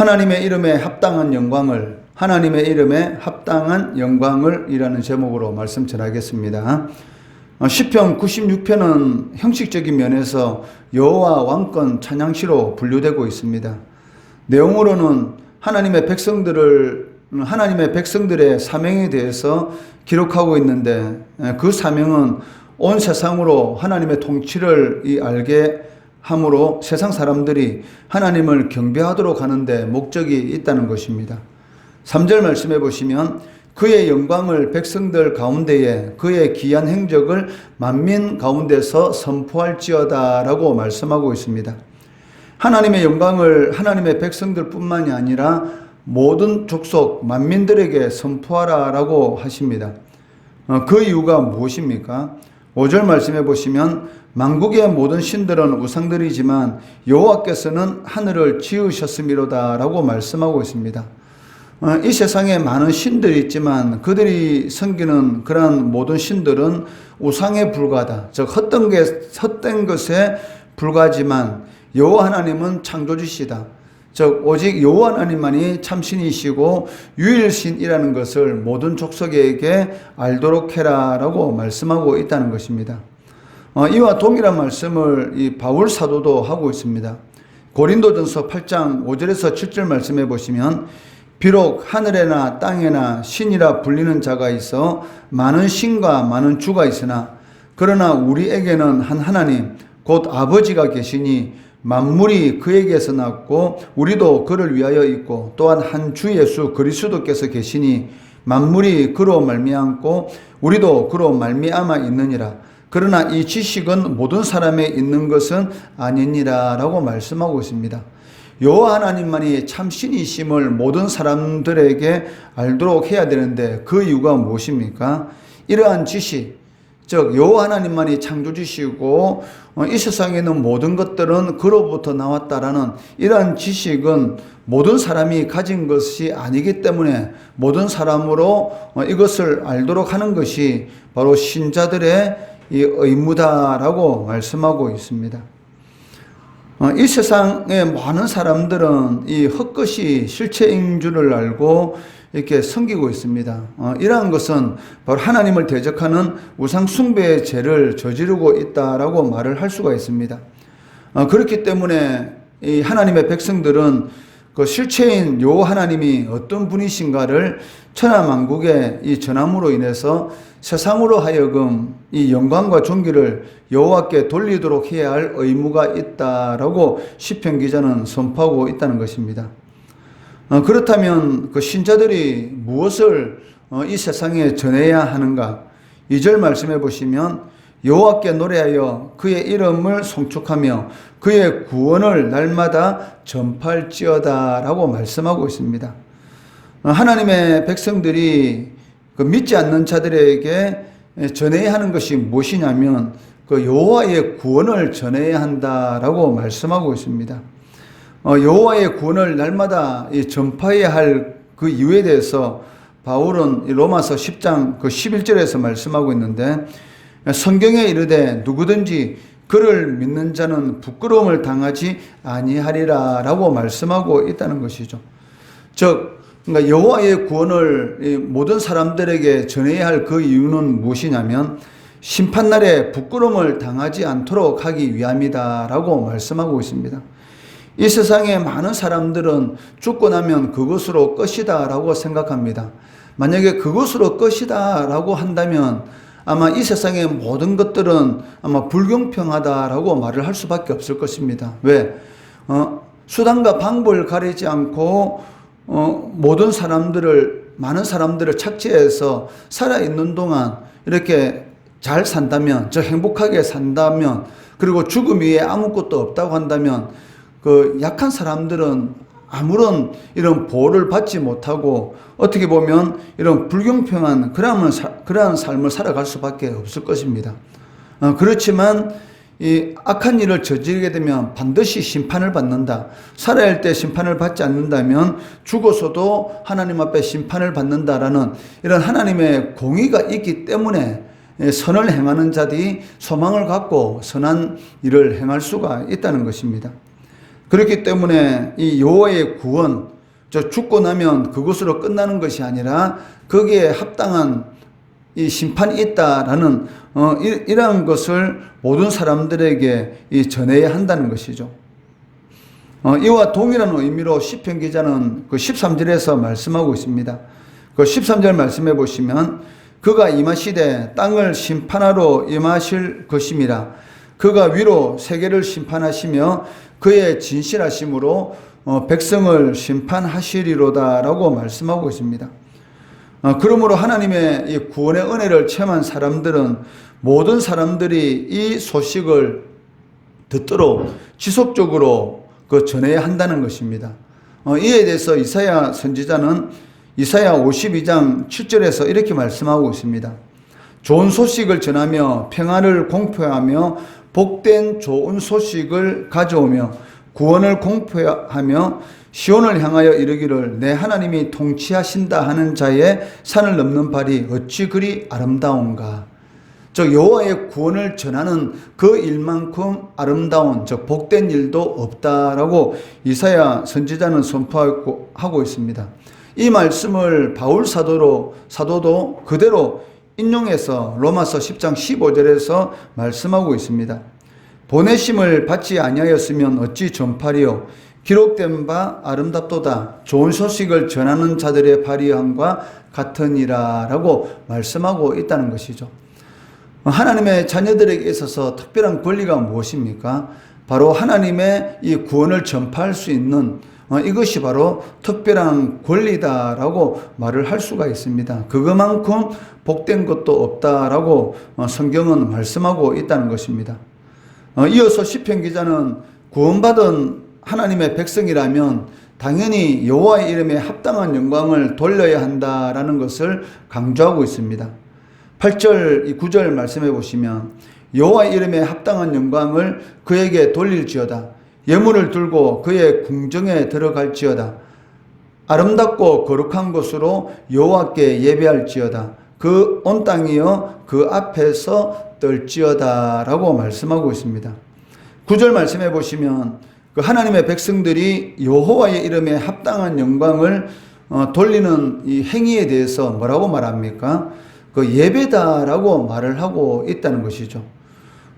하나님의 이름에 합당한 영광을 하나님의 이름에 합당한 영광을 이라는 제목으로 말씀 전하겠습니다. 어, 시편 96편은 형식적인 면에서 여호와 왕권 찬양시로 분류되고 있습니다. 내용으로는 하나님의 백성들을 하나님의 백성들의 사명에 대해서 기록하고 있는데 에, 그 사명은 온 세상으로 하나님의 통치를 이 알게 함으로 세상 사람들이 하나님을 경배하도록 하는데 목적이 있다는 것입니다. 3절 말씀해 보시면 그의 영광을 백성들 가운데에 그의 귀한 행적을 만민 가운데서 선포할지어다라고 말씀하고 있습니다. 하나님의 영광을 하나님의 백성들뿐만이 아니라 모든 족속 만민들에게 선포하라라고 하십니다. 어, 그 이유가 무엇입니까? 5절 말씀해 보시면 만국의 모든 신들은 우상들이지만 여호와께서는 하늘을 지으셨음이로다라고 말씀하고 있습니다. 어, 이 세상에 많은 신들이 있지만 그들이 섬기는 그러한 모든 신들은 우상에 불과하다. 즉 헛된 게 헛된 것에 불과하지만 여호와 하나님은 창조주시다. 즉 오직 여호와 하나님만이 참신이시고 유일신이라는 것을 모든 족속에게 알도록 해라라고 말씀하고 있다는 것입니다. 어, 이와 동일한 말씀을 이 바울 사도도 하고 있습니다. 고린도전서 8장 5절에서 7절 말씀해 보시면 비록 하늘에나 땅에나 신이라 불리는 자가 있어 많은 신과 많은 주가 있으나 그러나 우리에게는 한 하나님 곧 아버지가 계시니 만물이 그에게서 났고 우리도 그를 위하여 있고 또한 한 주 예수 그리스도께서 계시니 만물이 그로 말미암고 우리도 그로 말미암아 있느니라 그러나 이 지식은 모든 사람에 있는 것은 아니니라라고 말씀하고 있습니다. 여호와 하나님만이 참 신이심을 모든 사람들에게 알도록 해야 되는데 그 이유가 무엇입니까? 이러한 지식, 즉 여호와 하나님만이 창조주시고 어, 이 세상에 있는 모든 것들은 그로부터 나왔다라는 이러한 지식은 모든 사람이 가진 것이 아니기 때문에 모든 사람으로 어, 이것을 알도록 하는 것이 바로 신자들의 이 의무다라고 말씀하고 있습니다. 어, 이 세상에 많은 사람들은 이 헛것이 실체인 줄을 알고 이렇게 섬기고 있습니다. 어, 이러한 것은 바로 하나님을 대적하는 우상 숭배의 죄를 저지르고 있다라고 말을 할 수가 있습니다. 어, 그렇기 때문에 이 하나님의 백성들은 그 실체인 요 하나님이 어떤 분이신가를 천하만국의 이 전함으로 인해서 세상으로 하여금 이 영광과 존귀를 여호와께 돌리도록 해야 할 의무가 있다라고 시편 기자는 선포하고 있다는 것입니다. 어, 그렇다면 그 신자들이 무엇을 어, 이 세상에 전해야 하는가? 2절 말씀해 보시면 여호와께 노래하여 그의 이름을 송축하며 그의 구원을 날마다 전파할지어다라고 말씀하고 있습니다. 어, 하나님의 백성들이 그 믿지 않는 자들에게 전해야 하는 것이 무엇이냐면 그 여호와의 구원을 전해야 한다라고 말씀하고 있습니다. 어, 여호와의 구원을 날마다 전파해야 할 그 이유에 대해서 바울은 로마서 10장 그 11절에서 말씀하고 있는데 성경에 이르되 누구든지 그를 믿는 자는 부끄러움을 당하지 아니하리라라고 말씀하고 있다는 것이죠. 즉 그러니까 여호와의 구원을 모든 사람들에게 전해야 할 그 이유는 무엇이냐면 심판날에 부끄러움을 당하지 않도록 하기 위함이다라고 말씀하고 있습니다. 이 세상에 많은 사람들은 죽고 나면 그것으로 끝이다라고 생각합니다. 만약에 그것으로 끝이다라고 한다면 아마 이 세상의 모든 것들은 아마 불공평하다라고 말을 할 수밖에 없을 것입니다. 왜? 어, 수단과 방법을 가리지 않고 어, 모든 사람들을 많은 사람들을 착지해서 살아 있는 동안 이렇게 잘 산다면, 저 행복하게 산다면, 그리고 죽음 위에 아무것도 없다고 한다면 그 약한 사람들은 아무런 이런 보호를 받지 못하고 어떻게 보면 이런 불공평한 그러한, 그러한 삶을 살아갈 수밖에 없을 것입니다. 어, 그렇지만 이 악한 일을 저지르게 되면 반드시 심판을 받는다. 살아야 할 때 심판을 받지 않는다면 죽어서도 하나님 앞에 심판을 받는다라는 이런 하나님의 공의가 있기 때문에 선을 행하는 자들이 소망을 갖고 선한 일을 행할 수가 있다는 것입니다. 그렇기 때문에 이 여호와의 구원 저 죽고 나면 그것으로 끝나는 것이 아니라 거기에 합당한 이 심판이 있다라는 어, 이, 이러한 것을 모든 사람들에게 이 전해야 한다는 것이죠. 어, 이와 동일한 의미로 시편 기자는 그 13절에서 말씀하고 있습니다. 그 13절 말씀해 보시면 그가 임하시되 땅을 심판하러 임하실 것임이라 그가 위로 세계를 심판하시며 그의 진실하심으로 어, 백성을 심판하시리로다라고 말씀하고 있습니다. 어, 그러므로 하나님의 이 구원의 은혜를 체험한 사람들은 모든 사람들이 이 소식을 듣도록 지속적으로 그 전해야 한다는 것입니다. 어, 이에 대해서 이사야 선지자는 이사야 52장 7절에서 이렇게 말씀하고 있습니다. 좋은 소식을 전하며 평안을 공표하며 복된 좋은 소식을 가져오며 구원을 공표하며 시온을 향하여 이르기를 내 하나님이 통치하신다 하는 자의 산을 넘는 발이 어찌 그리 아름다운가 즉 여호와의 구원을 전하는 그 일만큼 아름다운 즉 복된 일도 없다라고 이사야 선지자는 선포하고 하고 있습니다. 이 말씀을 바울 사도로 사도도 그대로 인용해서 로마서 10장 15절에서 말씀하고 있습니다. 보내심을 받지 아니하였으면 어찌 전파리요 기록된 바 아름답도다 좋은 소식을 전하는 자들의 발휘함과 같으니라라고 말씀하고 있다는 것이죠. 하나님의 자녀들에게 있어서 특별한 권리가 무엇입니까? 바로 하나님의 이 구원을 전파할 수 있는 어, 이것이 바로 특별한 권리다라고 말을 할 수가 있습니다. 그것만큼 복된 것도 없다라고 어, 성경은 말씀하고 있다는 것입니다. 어, 이어서 시편 기자는 구원받은 하나님의 백성이라면 당연히 여호와의 이름에 합당한 영광을 돌려야 한다라는 것을 강조하고 있습니다. 8절, 9절 말씀해 보시면 여호와의 이름에 합당한 영광을 그에게 돌릴지어다. 예물을 들고 그의 궁정에 들어갈지어다. 아름답고 거룩한 곳으로 여호와께 예배할지어다. 그 온 땅이여 그 앞에서 떨지어다라고 말씀하고 있습니다. 9절 말씀해 보시면 그 하나님의 백성들이 여호와의 이름에 합당한 영광을 어, 돌리는 이 행위에 대해서 뭐라고 말합니까? 그 예배다라고 말을 하고 있다는 것이죠.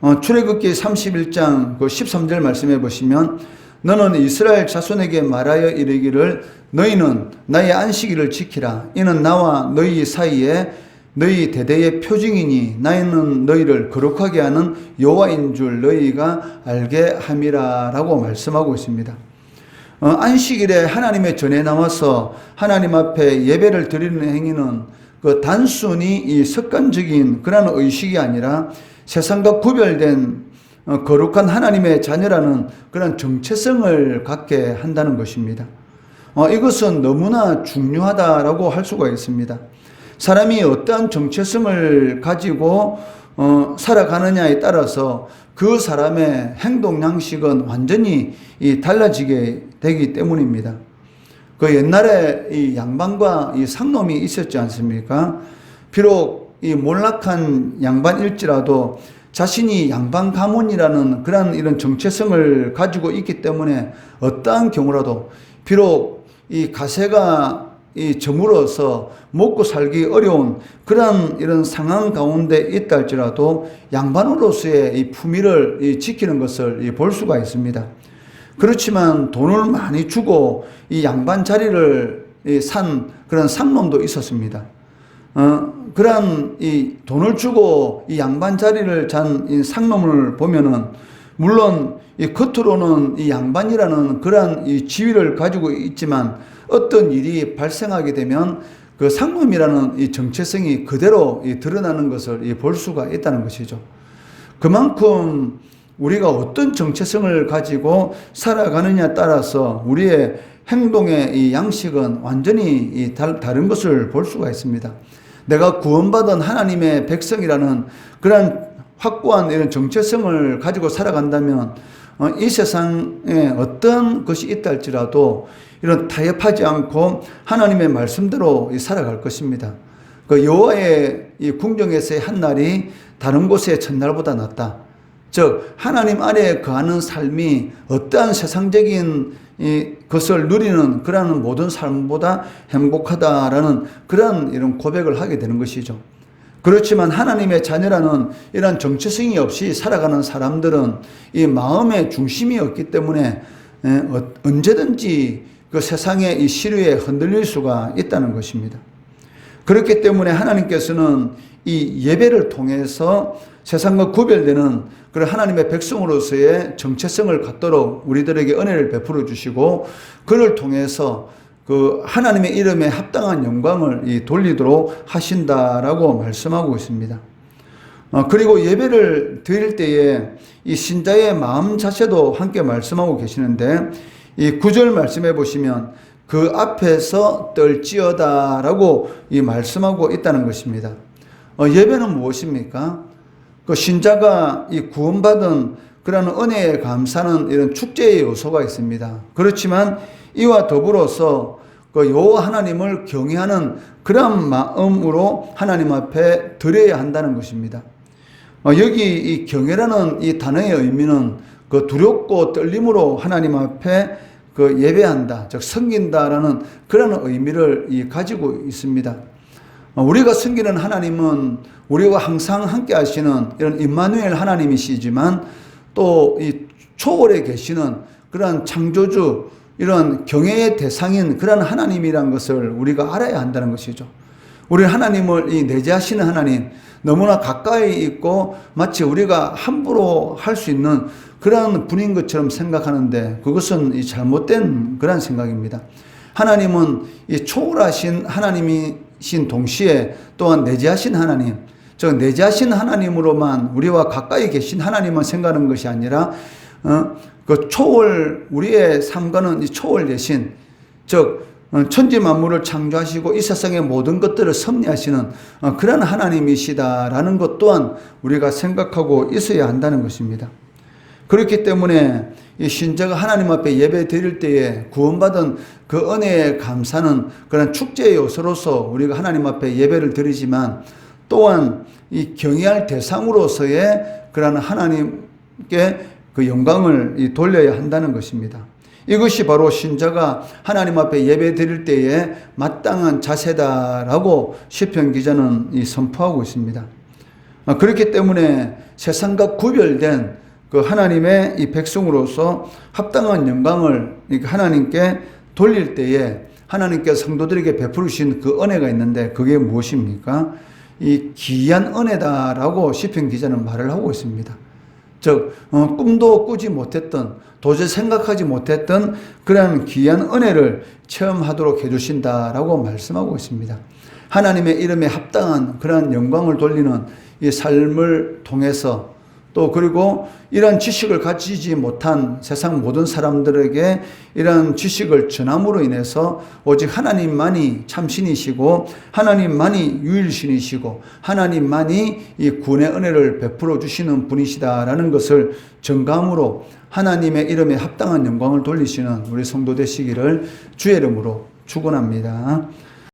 어, 출애굽기 31장 그 13절 말씀해 보시면 너는 이스라엘 자손에게 말하여 이르기를 너희는 나의 안식일을 지키라 이는 나와 너희 사이에 너희 대대의 표징이니 나는 너희를 거룩하게 하는 여호와인 줄 너희가 알게 함이라라고 말씀하고 있습니다. 어, 안식일에 하나님의 전에 나와서 하나님 앞에 예배를 드리는 행위는 그 단순히 이 습관적인 그런 의식이 아니라 세상과 구별된 어, 거룩한 하나님의 자녀라는 그런 정체성을 갖게 한다는 것입니다. 어, 이것은 너무나 중요하다라고 할 수가 있습니다. 사람이 어떠한 정체성을 가지고 어, 살아가느냐에 따라서 그 사람의 행동 양식은 완전히 이 달라지게 되기 때문입니다. 그 옛날에 이 양반과 이 상놈이 있었지 않습니까? 비록 이 몰락한 양반일지라도 자신이 양반 가문이라는 그런 이런 정체성을 가지고 있기 때문에 어떠한 경우라도 비록 이 가세가 이 저물어서 먹고 살기 어려운 그런 이런 상황 가운데 있다 할지라도 양반으로서의 이 품위를 이 지키는 것을 볼 수가 있습니다. 그렇지만 돈을 많이 주고 이 양반 자리를 산 그런 상놈도 있었습니다. 어, 그러한 이 돈을 주고 이 양반 자리를 잔 이 상놈을 보면은 물론 이 겉으로는 이 양반이라는 그러한 이 지위를 가지고 있지만 어떤 일이 발생하게 되면 그 상놈이라는 이 정체성이 그대로 이 드러나는 것을 이 볼 수가 있다는 것이죠. 그만큼 우리가 어떤 정체성을 가지고 살아가느냐 따라서 우리의 행동의 이 양식은 완전히 이 다른 것을 볼 수가 있습니다. 내가 구원받은 하나님의 백성이라는 그런 확고한 이런 정체성을 가지고 살아간다면 어, 이 세상에 어떤 것이 있다 할지라도 이런 타협하지 않고 하나님의 말씀대로 살아갈 것입니다. 그 여호와의 이 궁정에서의 한 날이 다른 곳의 첫날보다 낫다. 즉 하나님 안에 거하는 삶이 어떠한 세상적인 이 것을 누리는 그러한 모든 삶보다 행복하다라는 그런 이런 고백을 하게 되는 것이죠. 그렇지만 하나님의 자녀라는 이런 정체성이 없이 살아가는 사람들은 이 마음의 중심이 없기 때문에 에, 어, 언제든지 그 세상의 이 시류에 흔들릴 수가 있다는 것입니다. 그렇기 때문에 하나님께서는 이 예배를 통해서 세상과 구별되는 그런 하나님의 백성으로서의 정체성을 갖도록 우리들에게 은혜를 베풀어 주시고 그를 통해서 그 하나님의 이름에 합당한 영광을 이 돌리도록 하신다라고 말씀하고 있습니다. 어, 그리고 예배를 드릴 때에 이 신자의 마음 자체도 함께 말씀하고 계시는데 이 구절 말씀해 보시면 그 앞에서 떨지어다 라고 이 말씀하고 있다는 것입니다. 어, 예배는 무엇입니까? 그 신자가 이 구원받은 그런 은혜에 감사하는 이런 축제의 요소가 있습니다. 그렇지만 이와 더불어서 그 여호와 하나님을 경외하는 그런 마음으로 하나님 앞에 드려야 한다는 것입니다. 어, 여기 이 경외라는 이 단어의 의미는 그 두렵고 떨림으로 하나님 앞에 그 예배한다, 즉 섬긴다라는 그런 의미를 이 가지고 있습니다. 어, 우리가 섬기는 하나님은 우리와 항상 함께 하시는 이런 임마누엘 하나님이시지만 또 이 초월에 계시는 그러한 창조주 이런 경외의 대상인 그런 하나님이란 것을 우리가 알아야 한다는 것이죠. 우리 하나님을 이 내재하시는 하나님 너무나 가까이 있고 마치 우리가 함부로 할 수 있는 그런 분인 것처럼 생각하는데 그것은 이 잘못된 그런 생각입니다. 하나님은 이 초월하신 하나님이신 동시에 또한 내재하신 하나님, 즉 내재하신 하나님으로만 우리와 가까이 계신 하나님만 생각하는 것이 아니라 어, 그 초월 우리의 이 초월 대신 즉 어, 천지 만물을 창조하시고 이 세상의 모든 것들을 섭리하시는 어, 그런 하나님이시다라는 것 또한 우리가 생각하고 있어야 한다는 것입니다. 그렇기 때문에 이 신자가 하나님 앞에 예배 드릴 때에 구원받은 그 은혜에 감사는 그런 축제의 요소로서 우리가 하나님 앞에 예배를 드리지만 또한 이 경외할 대상으로서의 그러한 하나님께 그 영광을 돌려야 한다는 것입니다. 이것이 바로 신자가 하나님 앞에 예배 드릴 때에 마땅한 자세다라고 시편 기자는 선포하고 있습니다. 아, 그렇기 때문에 세상과 구별된 그 하나님의 이 백성으로서 합당한 영광을 하나님께 돌릴 때에 하나님께 성도들에게 베푸르신 그 은혜가 있는데 그게 무엇입니까? 이 귀한 은혜다라고 시편 기자는 말을 하고 있습니다. 즉 어, 꿈도 꾸지 못했던 도저히 생각하지 못했던 그런 귀한 은혜를 체험하도록 해주신다라고 말씀하고 있습니다. 하나님의 이름에 합당한 그런 영광을 돌리는 이 삶을 통해서 또 그리고 이런 지식을 가지지 못한 세상 모든 사람들에게 이런 지식을 전함으로 인해서 오직 하나님만이 참신이시고 하나님만이 유일신이시고 하나님만이 이 구원의 은혜를 베풀어 주시는 분이시다라는 것을 정감으로 하나님의 이름에 합당한 영광을 돌리시는 우리 성도 되시기를 주의 이름으로 축원합니다.